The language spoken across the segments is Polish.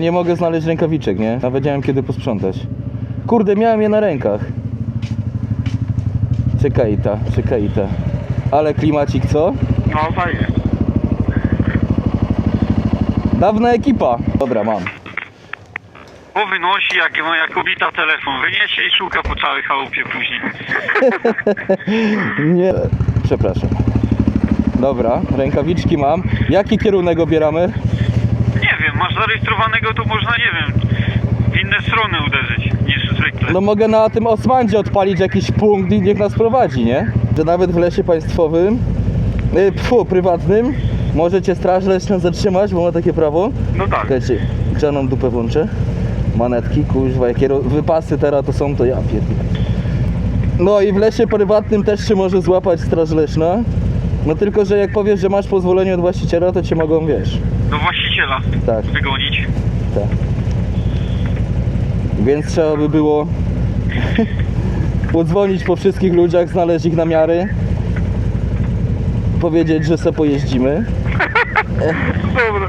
Nie mogę znaleźć rękawiczek, nie? Nawet nie wiem kiedy posprzątać. Kurde, miałem je na rękach. Czekaj ta, czekaj ta. Ale klimacik co? No fajnie. Dawna ekipa. Dobra, mam. Bo wynosi jak moja kobieta telefon wyniesie i szuka po całej chałupie później. Nie. Przepraszam. Dobra, rękawiczki mam. Jaki kierunek obieramy? Masz zarejestrowanego to można, nie wiem, w inne strony uderzyć niż zwykle. No mogę na tym Osmandzie odpalić jakiś punkt i niech nas prowadzi, nie? Że nawet w lesie państwowym, y, pfu, prywatnym, możecie straż leśną zatrzymać, bo ma takie prawo. No tak. Czekajcie, grzaną dupę włączę. Manetki, kuźwa, jakie ro- wypasy teraz to są, to ja pierdolę. No i w lesie prywatnym też się może złapać straż leśna. No tylko, że jak powiesz, że masz pozwolenie od właściciela, to cię mogą, wiesz, Do właściciela tak, wygonić. tak. Więc trzeba by było podzwonić po wszystkich ludziach, znaleźć ich namiary, powiedzieć, że se pojeździmy. Dobra.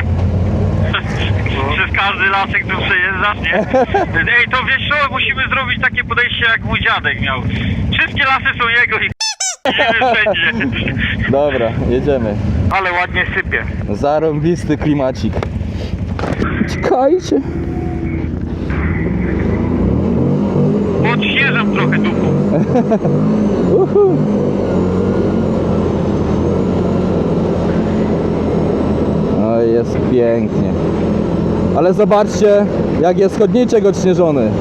Przez każdy lasek tu przejeżdżasz, nie? Ej, to wiesz co, musimy zrobić takie podejście jak mój dziadek miał. Wszystkie lasy są jego i Dobra, jedziemy. Ale ładnie sypie. Zarąbisty klimacik. Czekajcie. Odśnieżam trochę dupą. Uhu. No i jest pięknie. Ale zobaczcie, jak jest chodniczek odśnieżony.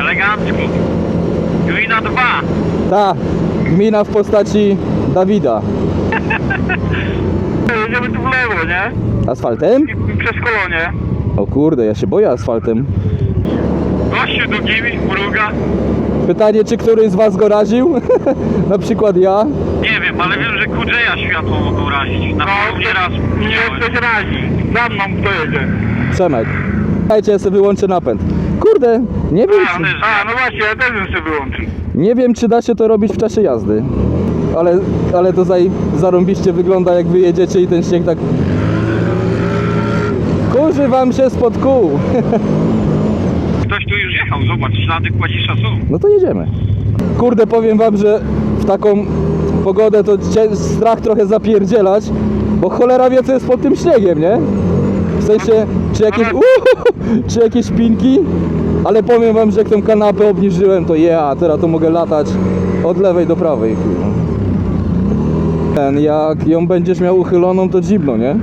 Elegancko. Gmina 2. Ta, gmina w postaci Dawida. Jedziemy tu w lewo, nie? Asfaltem? I przez kolonie. O kurde, ja się boję asfaltem. Gościu do gimi, mruga. Pytanie, czy któryś z was go raził? Na przykład ja? Nie wiem, ale wiem, że Kudrzeja światło mogą razić. Na no, nie raz Nie coś razi. Za mną kto jedzie? Przemek. Słuchajcie, ja sobie wyłączę napęd. Kurde, nie wiem, A, no właśnie, ja też bym sobie wyłączył. Nie wiem, czy da się to robić w czasie jazdy. Ale, ale to zaj, zarąbiście wygląda, jak wyjedziecie i ten śnieg tak... Kurzy wam się spod kół. Ktoś tu już jechał, zobacz, ślady kładzisza są. No to jedziemy. Kurde, powiem wam, że w taką pogodę to strach trochę zapierdzielać, bo cholera wie, co jest pod tym śniegiem, nie? W sensie, czy jakieś, uhu, czy jakieś pinki, ale powiem wam, że jak tę kanapę obniżyłem, to ja, teraz to mogę latać od lewej do prawej. Ten, jak ją będziesz miał uchyloną, to dzibno, nie?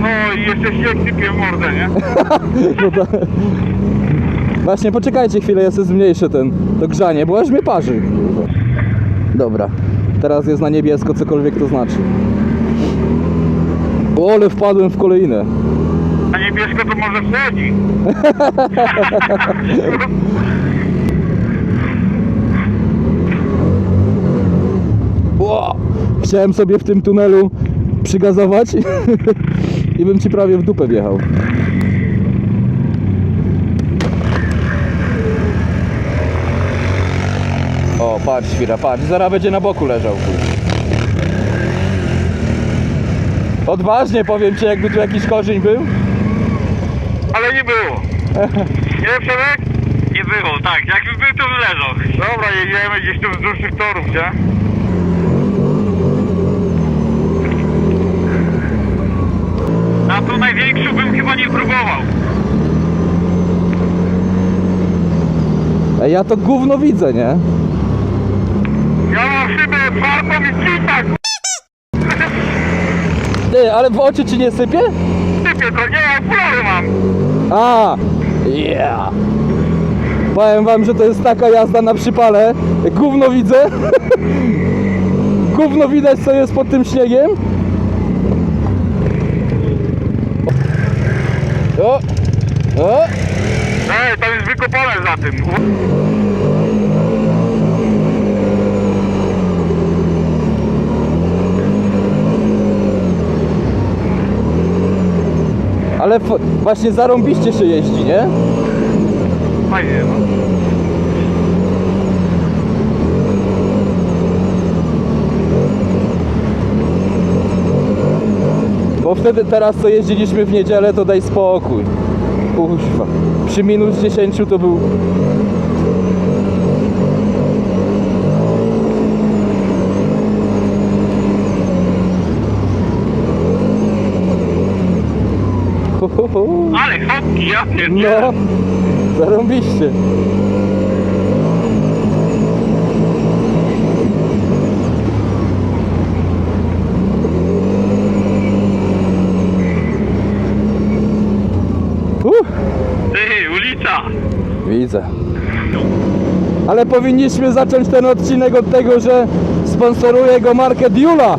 No i jeszcze śnieg sypie w mordę, nie? No to... Właśnie, poczekajcie chwilę, ja sobie zmniejszę ten, to grzanie, bo aż mnie parzy. Dobra, teraz jest na niebiesko, cokolwiek to znaczy. O, ale wpadłem w kolejne. A niebiesko to może wchodzi. O! Chciałem sobie w tym tunelu przygazować i bym ci prawie w dupę wjechał. O, patrz, świra, patrz, zaraz będzie na boku leżał. Odważnie powiem ci, jakby tu jakiś korzeń był. Ale nie było. Nie, Przemek? Nie było, tak. Jakby był, to by leżał. Dobra, jedziemy gdzieś tu wzdłuż tych torów, nie? A tu największy bym chyba nie próbował. Ej, ja to gówno widzę, nie? Ja mam szybę czwartą i citak. Ty, ale w oczy ci nie sypie? To, nie, okulary mam. A, yeah. Powiem wam, że to jest taka jazda na przypale. Gówno widzę. Gówno widać, co jest pod tym śniegiem. O, o, Ej, tam jest wykopane za tym. Ale właśnie zarąbiście się jeździ, nie? Fajnie, no. Bo wtedy teraz co jeździliśmy w niedzielę, to daj spokój. Kuźwa. Przy minus 10 to był... Hu, hu, hu. Ale chopki, ja pierdzielę. No, zarąbiście. Ty, ulica. widzę. Ale powinniśmy zacząć ten odcinek od tego, że sponsoruje go markę Diula.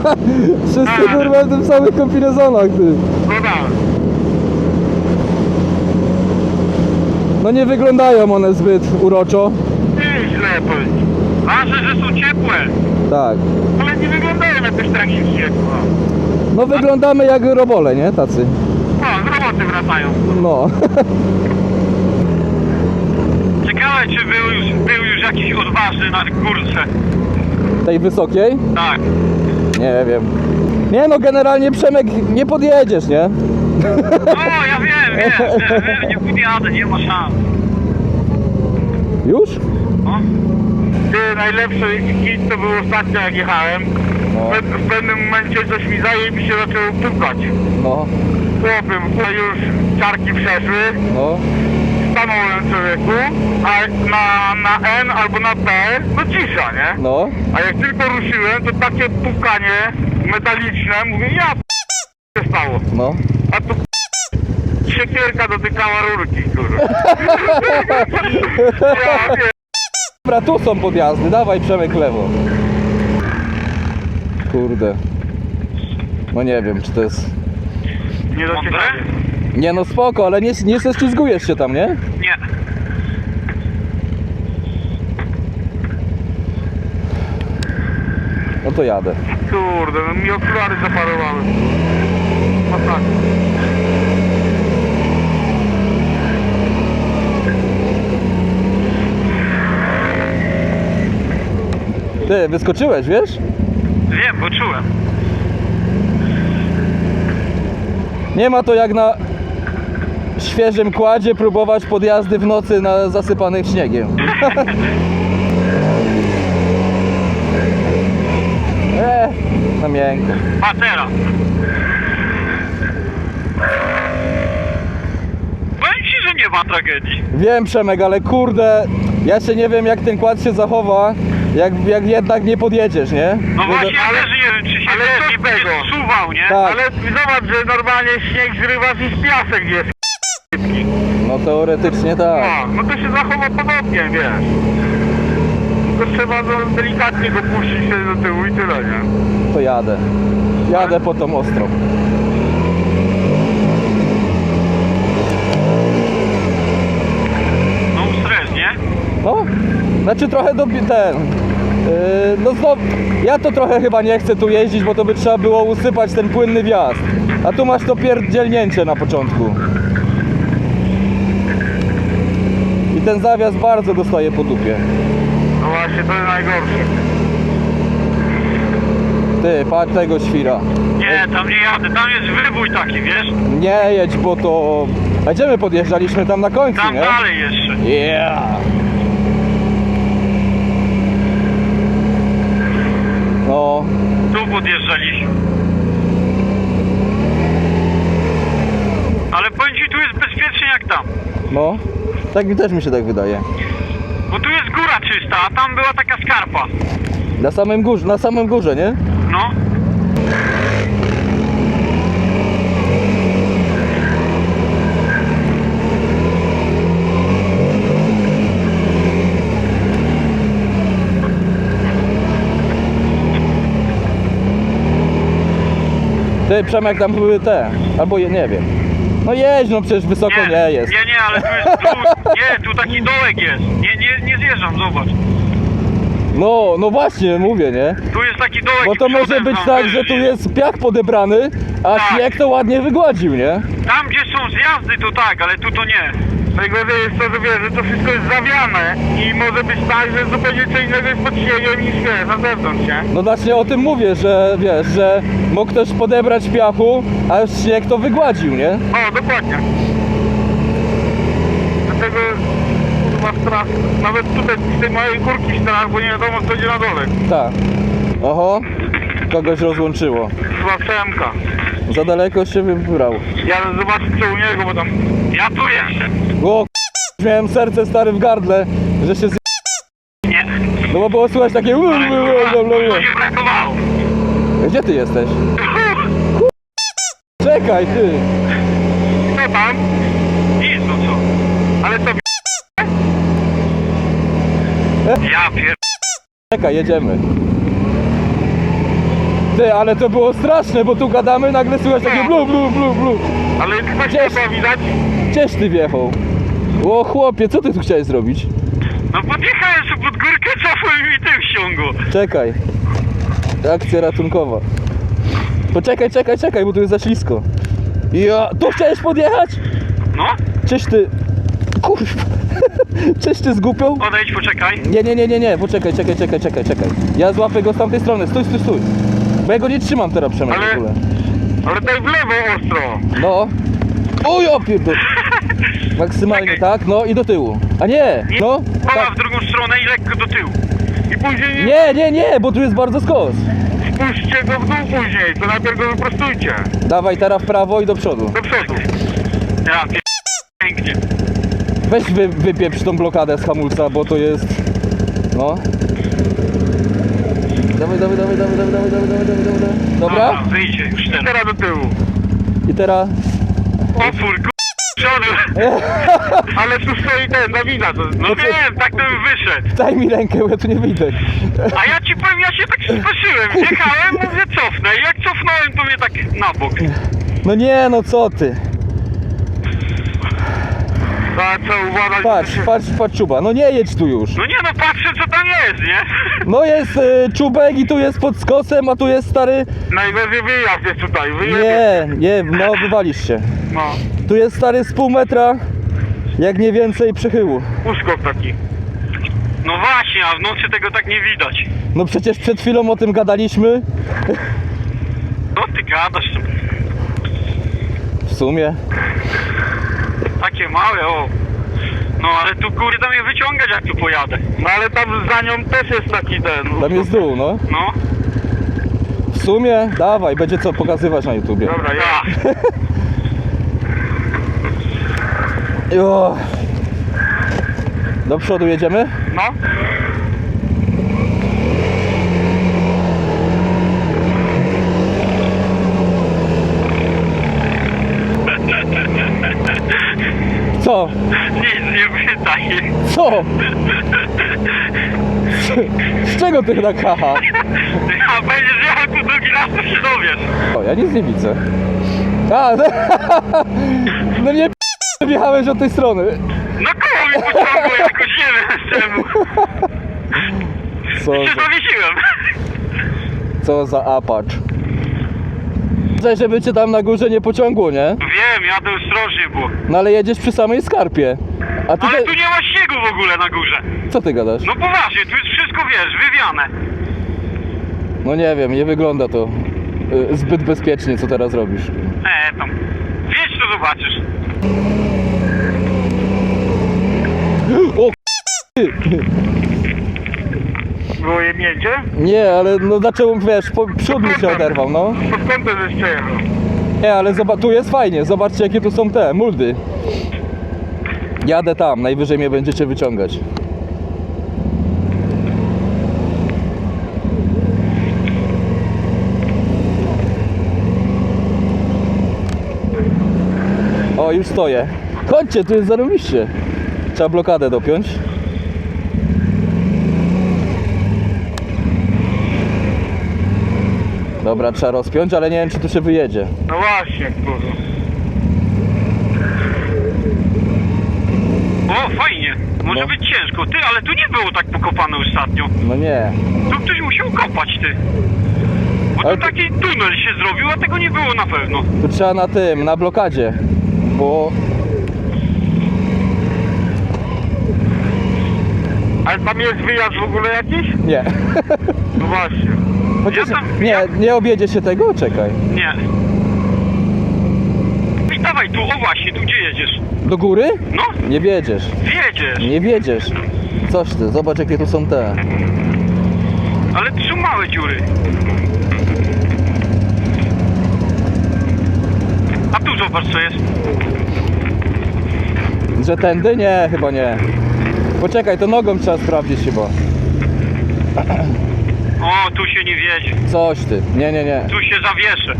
Wszyscy kurwa w tym samych kombinezonach, ty. No tak. No nie wyglądają one zbyt uroczo. Ty, źle powiedzieć. Ważne, że są ciepłe. Tak. Ale nie wyglądają jakoś tragicznie. No wyglądamy jak robole, nie? Tacy. No, z roboty wracają. No. Ciekawe, czy był już, był już jakiś odważny na górce. Tej wysokiej? Tak. Nie wiem. Nie no, generalnie Przemek nie podjedziesz, nie? O, ja wiem, wiem, wiem, wiem, nie podjadę, nie ma szans. Już? No. Ty, najlepszy hit to był ostatnio jak jechałem. No. W, w pewnym momencie coś mi zaje i mi się zaczęło pukać. No, Chłopiem, to już ciarki przeszły, no. stanąłem człowieku, a na, na N albo na P, no cisza, nie? No. A jak tylko ruszyłem, to takie pukanie metaliczne, mówię, ja p- się stało. No. A tu siekierka dotykała rurki, kurwa. ja wiem. Dobra, tu są podjazdy, dawaj Przemek lewo. Kurde. No nie wiem, czy to jest... Nie dociekanie. Nie no spoko, ale nie, nie ześlizgujesz się tam, nie? Nie. No to jadę. Kurde, no mi okulary zaparowały. Masakra. Ty, wyskoczyłeś, wiesz? Wiem, bo czułem. Nie ma to jak na świeżym kładzie próbować podjazdy w nocy na zasypanych śniegiem. e, na miękko. Patera. Powiem ci, że nie ma tragedii. Wiem Przemek, ale kurde, ja się nie wiem jak ten kład się zachowa, jak, jak jednak nie podjedziesz, nie? No Bo właśnie, to- ja też nie wiem, czy się ale nie będzie zsuwał, nie? Tak. Ale zobacz, że normalnie śnieg zrywasz i z piasek jest. No teoretycznie tak. No, no to się zachowa podobnie, wiesz. Tylko trzeba delikatnie go puścić się do tyłu i tyle, nie? To jadę. Jadę po tą ostrą. No stres, nie? No, znaczy trochę do ten. Yy, no znowu, ja to trochę chyba nie chcę tu jeździć, bo to by trzeba było usypać ten płynny wjazd. A tu masz to pierdzielnięcie na początku. I ten zawias bardzo dostaje po dupie. No właśnie, to jest najgorsze. Ty, patrz tego świra. Nie, tam nie jadę, tam jest wybój taki, wiesz? Nie jedź, bo to... A gdzie my podjeżdżaliśmy tam na końcu, Tam nie? dalej jeszcze. Yeah! No, Tu podjeżdżaliśmy. Ale powiem ci, tu jest bezpiecznie jak tam. no. Tak mi też mi się tak wydaje. Bo tu jest góra a tam była taka skarpa. Na samym górze, na samym górze, nie? No. Ty, Przemek, tam były te, albo je, nie wiem. No jedź, no przecież wysoko nie, jest. Nie, nie, ale tu jest, tu, nie, tu taki dołek jest. Nie, nie, nie zjeżdżam, zobacz. No, no właśnie, mówię, nie? Tu jest taki dołek Bo i to może przodem być tam tak, że tu jest. jest piach podebrany, a Tak. śnieg to ładnie wygładził, nie? Tam gdzie są zjazdy to tak, ale tu to nie. Najgorzej jest to, że wiesz, że to wszystko jest zawiane i może być tak, że zupełnie co innego jest pod śniegiem niż wiesz, na zewnątrz, nie? No właśnie o tym mówię, że wiesz, że mógł ktoś podebrać piachu, a już śnieg to wygładził, nie? O, dokładnie. Dlatego ma strach, nawet tutaj z tej mojej kurki strach, bo nie wiadomo co będzie na dole. Tak. Oho, kogoś rozłączyło. Słabsza. Za daleko się wybrał. Ja zobaczę co u niego, bo tam... Ja tu jestem. O, miałem serce stary w gardle, że się z... Nie. No bo było słychać takie... to się brakowało. Gdzie ty jesteś? Czekaj, ty. Co tam? Nic, no co? Ale co... Ja pier... Czekaj, jedziemy. Ty, ale to było straszne, bo tu gadamy, nagle słychać takie blu, blu, blu, blu. Ale coś Gdzieś- chyba widać. Gdzieś ty wjechał? O chłopie, co ty tu chciałeś zrobić? No podjechałem sobie pod górkę, cofłem i tym ściągu. Czekaj. Akcja ratunkowa. Poczekaj, czekaj, czekaj, bo tu jest za ślisko. Ja, tu chciałeś podjechać? No, Cześć ty. Kurwa. Cześć ty zgupią? odejdź, poczekaj. Nie, nie, nie, nie, nie, poczekaj, czekaj, czekaj, czekaj, czekaj. Ja złapię go z tamtej strony, stój, stój, stój. Bo ja go nie trzymam teraz Przemek Ale- w ogóle. Ale tutaj w lewo ostro. No. O ja pierdol. Maksymalnie tak, no i do tyłu. A nie, no. Pola Tak. w drugą stronę i lekko do tyłu. I później nie... Nie, nie, nie, bo tu jest bardzo skos. Spuśćcie go w dół później, to najpierw go wyprostujcie. Dawaj teraz w prawo i do przodu. Do przodu. Ja pier... Pięknie. Weź wy, wypieprz tą blokadę z hamulca, bo to jest... No. Dawaj, dawaj, dawaj, dawaj, dawaj, dawaj, dawaj, dawaj, dawaj, dawaj. Dobra? Dobra, wyjdzie już ten. Teraz do tyłu. I teraz... Opór, k... przodu. Ale tu stoi ten, Dawida. To... No wiem, tak to bym wyszedł. Daj mi rękę, bo ja tu nie wyjdę. A ja ci powiem, ja się tak spieszyłem. Wjechałem, mówię cofnę. I jak cofnąłem, to mnie tak na bok. No nie, no co ty. Co uważać? Patrz, patrz, patrz czuba. No nie jedź tu już. No nie no, patrzę co tam jest, nie? No jest y, czubek i tu jest pod skosem, a tu jest stary... Najwyżej wyjazd jest tutaj, wyjazd. Nie, nie, no wywalisz się. No, Tu jest stary z pół metra, jak nie więcej przychyłu. uskok taki. No właśnie, a w nocy tego tak nie widać. No przecież przed chwilą o tym gadaliśmy. No ty gadasz, W sumie. Takie małe, o. No ale tu kurde mnie wyciągać jak tu pojadę. No ale tam za nią też jest taki ten. Tam jest dół, no. No, W sumie, dawaj, będzie co pokazywać na YouTubie. Dobra, ja. ja. Jo. Do przodu jedziemy? No. Co? Nic nie pytaj. Co? Z, z czego ty tak haha? A będziesz jechał tu drugi raz, to się dowiesz. O, ja nic nie widzę. A, no nie p- wjechałeś od tej strony. No koło mi pociągło jakoś, nie wiem czemu. Co Się za, zawiesiłem. co za apacz. Że żeby cię tam na górze nie pociągło, nie? Wiem, jadę ostrożnie, bo... No ale jedziesz przy samej skarpie. A ty Ale te... tu nie ma śniegu w ogóle na górze. Co ty gadasz? No poważnie, tu jest wszystko, wiesz, wywiane. No nie wiem, nie wygląda to y, zbyt bezpiecznie, co teraz robisz. E, tam. Wiesz, to zobaczysz. O Było jemnięcie? Nie, ale no zacząłem, wiesz, po, przód mi się oderwał, no. To żeś przejechał? Nie, ale zobacz, tu jest fajnie, zobaczcie jakie tu są te, muldy. Jadę tam, najwyżej mnie będziecie wyciągać. O, już stoję. Chodźcie, tu jest zarobiście. Trzeba blokadę dopiąć. Dobra, trzeba rozpiąć, ale nie wiem czy tu się wyjedzie. No właśnie, kurwa. O, fajnie. Może No. być ciężko. Ty, ale tu nie było tak pokopane ostatnio. No nie. Tu ktoś musiał kopać, ty. Bo Ale tu to- taki tunel się zrobił, a tego nie było na pewno. Tu trzeba na tym, na blokadzie. Bo Ale tam jest wyjazd w ogóle jakiś? nie. No właśnie. Chociaż, Ja tam- nie, nie objedzie się tego? Czekaj. Nie. I dawaj tu, o właśnie, tu gdzie wiedziesz. Do góry? No, Nie wiedziesz. wiedziesz. Nie wiedziesz. Coś ty, zobacz jakie tu są te. Ale to są małe dziury. A tu zobacz co jest. Że tędy? Nie, chyba nie. Poczekaj, to nogą trzeba sprawdzić chyba. O, tu się nie wiedzie. Coś ty. Nie, nie, nie. Tu się zawieszę.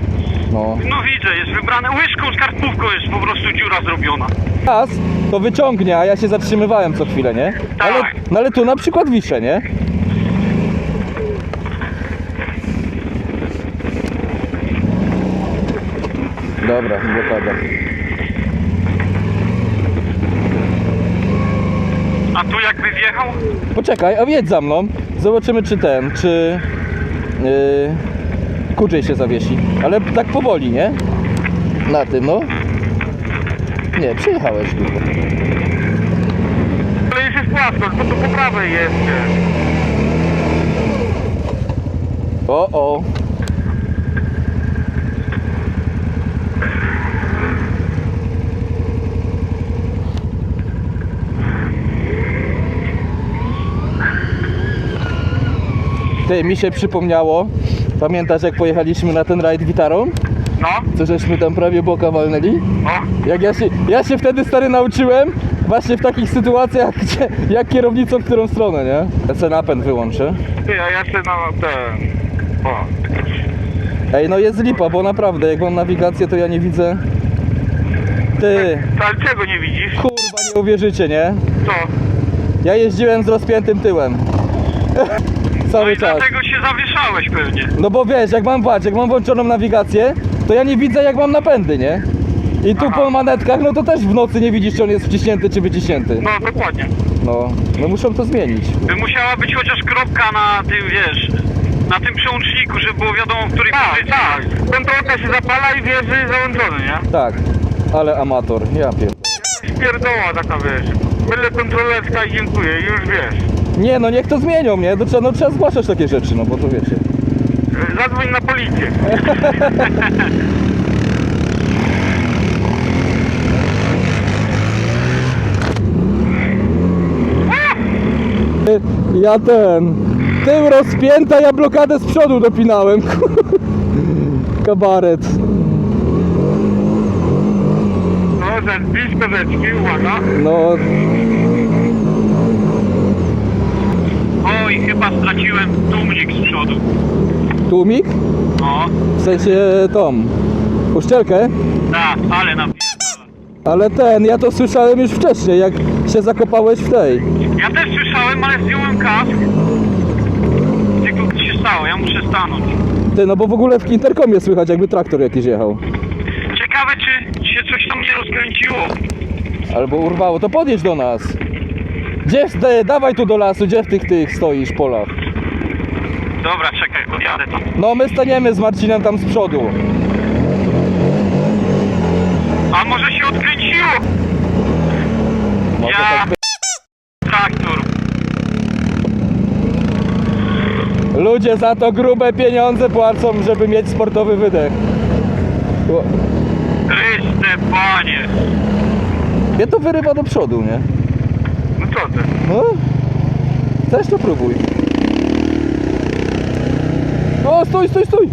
No. No widzę, jest wybrane łyżką z kartówką jest po prostu dziura zrobiona. Raz to wyciągnie, a ja się zatrzymywałem co chwilę, nie? Ale, Tak. no ale tu na przykład wiszę, nie? Dobra, blokada. A tu jakby wjechał? Poczekaj, a jedź za mną. Zobaczymy czy ten, czy yy, kurczej się zawiesi. Ale tak powoli, nie? Na tym, no. Nie, przyjechałeś tu. Ale już jest płasko, bo tu po prawej jest. O, o. Ty, mi się przypomniało, pamiętasz jak pojechaliśmy na ten rajd gitarą? No, Co żeśmy tam prawie boka walnęli? o. Jak ja się, ja się wtedy stary nauczyłem właśnie w takich sytuacjach, gdzie, jak kierownicą w którą stronę, nie? Ja napęd wyłączę. Ty, a ja się na ten... O. Ej, no jest lipa, bo naprawdę, jak mam nawigację, to ja nie widzę. Ty, Ale czego nie widzisz? kurwa, nie uwierzycie, nie? Co? Ja jeździłem z rozpiętym tyłem. No Cały i czas. dlatego się zawieszałeś pewnie. No bo wiesz, jak mam patrz, jak mam włączoną nawigację, to ja nie widzę, jak mam napędy, nie? I tu Aha. po manetkach, no to też w nocy nie widzisz, czy on jest wciśnięty, czy wyciśnięty. No, dokładnie. No, no muszą to zmienić. By musiała być chociaż kropka na tym, wiesz, na tym przełączniku, żeby było wiadomo, w której Tak, pozycji. tak. Kontrolka się zapala i wiesz, że jest załączony, nie? Tak, ale amator, ja pier... Pierdoła taka, wiesz. Byle kontrolerska i dziękuję, już wiesz. Nie, no niech to zmienią, nie? To trzeba, no trzeba zgłaszać takie rzeczy, no bo to wiecie. Zadzwoń na policję. Ja ten. Tył rozpięta, ja blokadę z przodu dopinałem. Kabaret. No, za blisko rzeczki, uwaga. No, Oj, chyba straciłem tłumnik z przodu. tłumik? No, W sensie tą. Uszczelkę? tak, ale na Ale ten, ja to słyszałem już wcześniej, jak się zakopałeś w tej. Ja też słyszałem, ale zdjąłem kask. Tylko co się stało, ja muszę stanąć. Ty, no bo w ogóle w interkomie słychać, jakby traktor jakiś jechał. Ciekawe, czy się coś tam nie rozkręciło. Albo urwało, to podjedź do nas. Gdzie, dawaj tu do lasu, gdzie w tych, tych stoisz polach? Dobra, czekaj, podjadę tam. No my staniemy z Marcinem tam z przodu. A może się odkręciło? Może Ja- tak być. Traktor. Ludzie za to grube pieniądze płacą, żeby mieć sportowy wydech. Chryste, panie. Mnie to wyrywa do przodu, nie? No co ty? No? Też to próbuj. O, stój, stój, stój!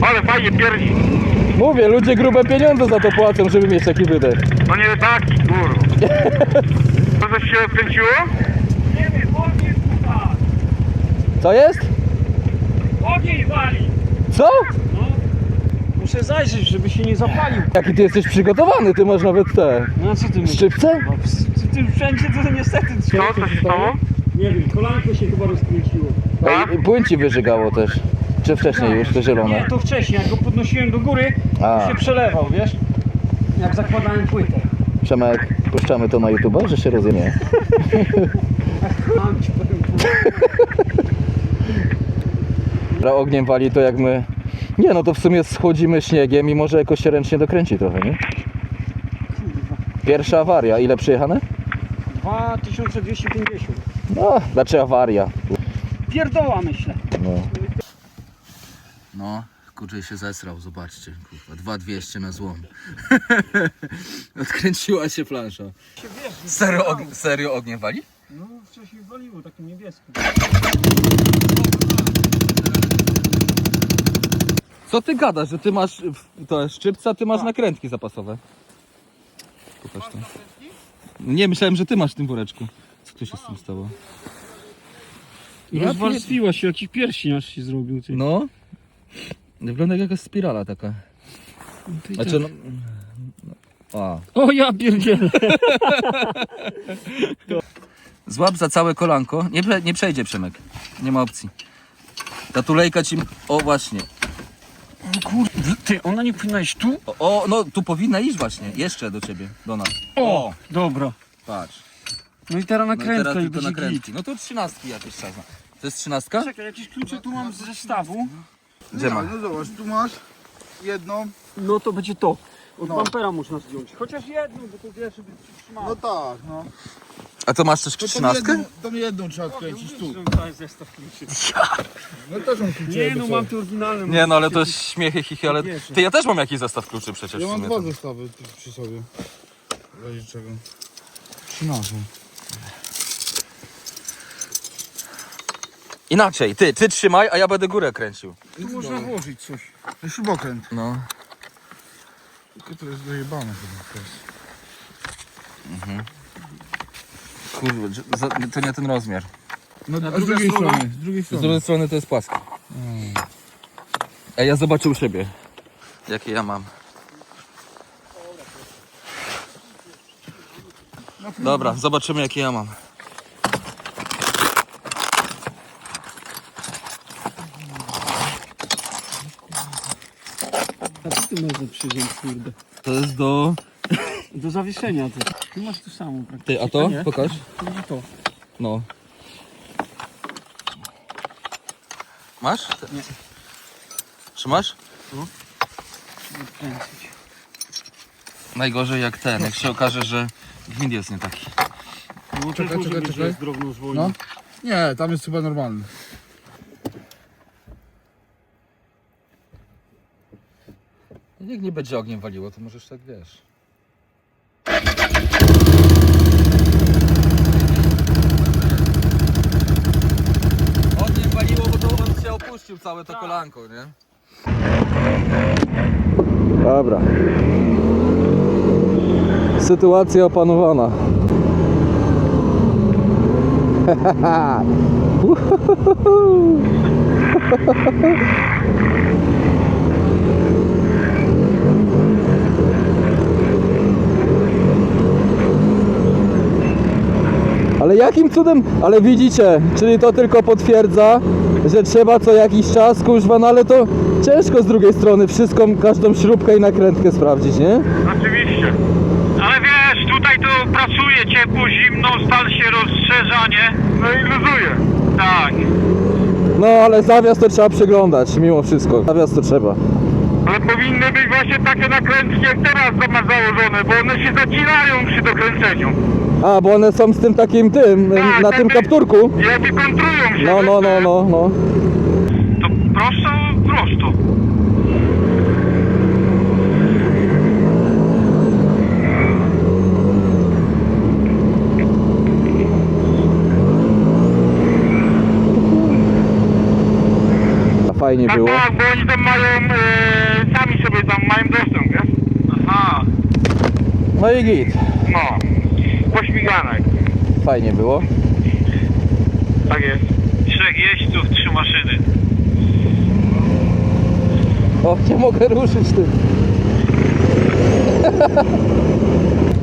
Ale fajnie pierdzi. Mówię, ludzie grube pieniądze za to płacą, żeby mieć taki wydech. No nie taki, kur. To coś się odkręciło? Co jest? Ogień wali! Co? Muszę zajrzeć, żeby się nie zapalił. Jaki ty jesteś przygotowany, ty masz nawet te... No a co ty myślisz? Szczypce? No, w, w tym wszędzie to niestety Co? Co się stało? Nie wiem, kolanko się chyba rozkręciło. Tak? Ej, Płyn ci wyżygało też. Czy wcześniej już, te zielone? Nie, to wcześniej, jak go podnosiłem do góry, A. to się przelewał, wiesz? Jak zakładałem płytę. Przemek, puszczamy to na YouTube, że się rozumie. Mam ci powiem, Dobra, ogniem wali to jak my... Nie no, to w sumie schodzimy śniegiem i może jakoś się ręcznie dokręci trochę, nie? Pierwsza awaria. Ile przyjechane? 2250. No, znaczy awaria. Pierdoła myślę. No. No, Kurczę się zesrał, zobaczcie. Kurwa, 2200 na złom. Odkręciła się plansza. Serio, og serio ogniem wali? no wcześniej waliło takim niebieskim. Co ty gadasz, że ty masz to szczypca, ty masz nakrętki zapasowe? Pokaż to. Nie, myślałem, że ty masz w tym woreczku. Co tu się z tym stało? I rozwarstwiła się, jakiś pierścień aż się zrobił. Ty. No. Wygląda jak jakaś spirala taka. Ty Znaczy, no... A. O ja pierdzielę. Złap za całe kolanko. Nie, prze- nie przejdzie Przemek. Nie ma opcji. Ta tulejka ci... O właśnie. O kurde, ty, ona nie powinna iść tu? O, o, no tu powinna iść właśnie. Jeszcze do ciebie, do nas. O, dobra. Patrz. No i teraz No i nakrętka teraz i tylko będzie git. nakrętki. No to trzynastki jakieś czasem. To jest trzynastka? Czekaj, jakieś klucze tu mam z zestawu. Gdzie ma? No zobacz, tu masz jedną. No to będzie to. Od No. bampera można zdjąć. Chociaż jedną, bo to wiesz, żeby się trzymało. No tak, no. A to masz też To trzynastkę? jedną, tą jedną trzeba odkręcić tu. To zestaw kluczy. No też mam klucze. Nie no, mam te oryginalne. Nie no, ale to śmiechy, chichy, ale... Ty, ja też mam jakiś zestaw kluczy przecież Ja w mam sumie. dwa to. zestawy tu przy sobie. W razie czego. Trzynaście. Inaczej, ty, ty trzymaj, a ja będę górę kręcił. Tu można włożyć coś. To jest śrubokręt. No. Tylko to jest dojebane chyba. To jest. Kurwa, że- za- to nie ten rozmiar. No, Na a z drugiej drugiej strony. Z drugiej Z strony. drugiej strony to jest płasko. A ja zobaczę u siebie, jakie ja mam. Dobra, zobaczymy jakie ja mam. Ty masz za przyrząd, kurde? To jest do... Do zawieszenia to. Ty masz tu samą praktycznie. Ty, a to? nie? Pokaż. To to. No. Masz? Nie. Trzymasz? Odkręcić. Najgorzej jak ten, jak się okaże, że gwint jest nie taki. No Czekaj, czekaj, czekaj. jest drobną zwolnią. No. Nie, tam jest chyba normalny. Niech nie będzie ogniem waliło, to możesz tak wiesz. Ogniem waliło, bo to on się opuścił całe to kolanko, nie? Dobra. Sytuacja opanowana. Ale jakim cudem, ale widzicie, czyli to tylko potwierdza, że trzeba co jakiś czas, kuźwa, no ale to ciężko z drugiej strony wszystką, każdą śrubkę i nakrętkę sprawdzić, nie? Oczywiście. Ale wiesz, tutaj to pracuje ciepło, zimno, stal się rozszerza, nie? No i luzuje. Tak. No ale zawias to trzeba przeglądać, mimo wszystko, zawias to trzeba. Ale powinny być właśnie takie nakrętki jak teraz masz założone, bo one się zacinają przy dokręceniu. A, bo one są z tym takim tym, Tak, na tym jakby- kapturku. Jakby kontrują się. No, no, no, no, no. To prosto, prosto. Fajnie Tak, było. tak, bo oni tam mają, e, sami sobie tam mają dostęp, wiesz? Aha, No i git. no. Pośmiganek. Fajnie było. Tak jest. Trzech jeźdźców, trzy maszyny. O, nie mogę ruszyć tym.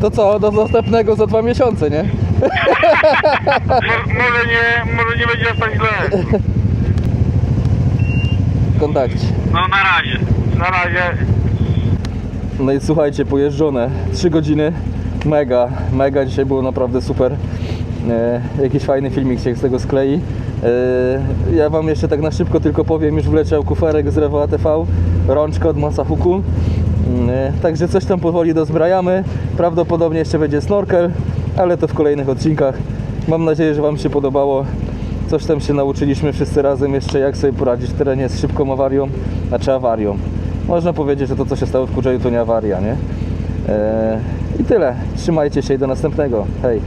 To co, do następnego za dwa miesiące, nie? Mo- może nie, może nie będzie aż tak źle. W kontakcie. No na razie. Na razie. No i słuchajcie, pojeżdżone 3 godziny. Mega, mega dzisiaj było naprawdę super. E, jakiś fajny filmik się z tego sklei. E, ja wam jeszcze tak na szybko tylko powiem, już wleciał kuferek z Revo ATV, rączka od Masahuku. E, także coś tam powoli dozbrajamy. Prawdopodobnie jeszcze będzie snorkel, ale to w kolejnych odcinkach. Mam nadzieję, że wam się podobało. Coś tam się nauczyliśmy wszyscy razem jeszcze, jak sobie poradzić w terenie z szybką awarią, znaczy awarią. Można powiedzieć, że to, co się stało w Kurzeju, to nie awaria, nie? Eee, I tyle. Trzymajcie się i do następnego. Hej.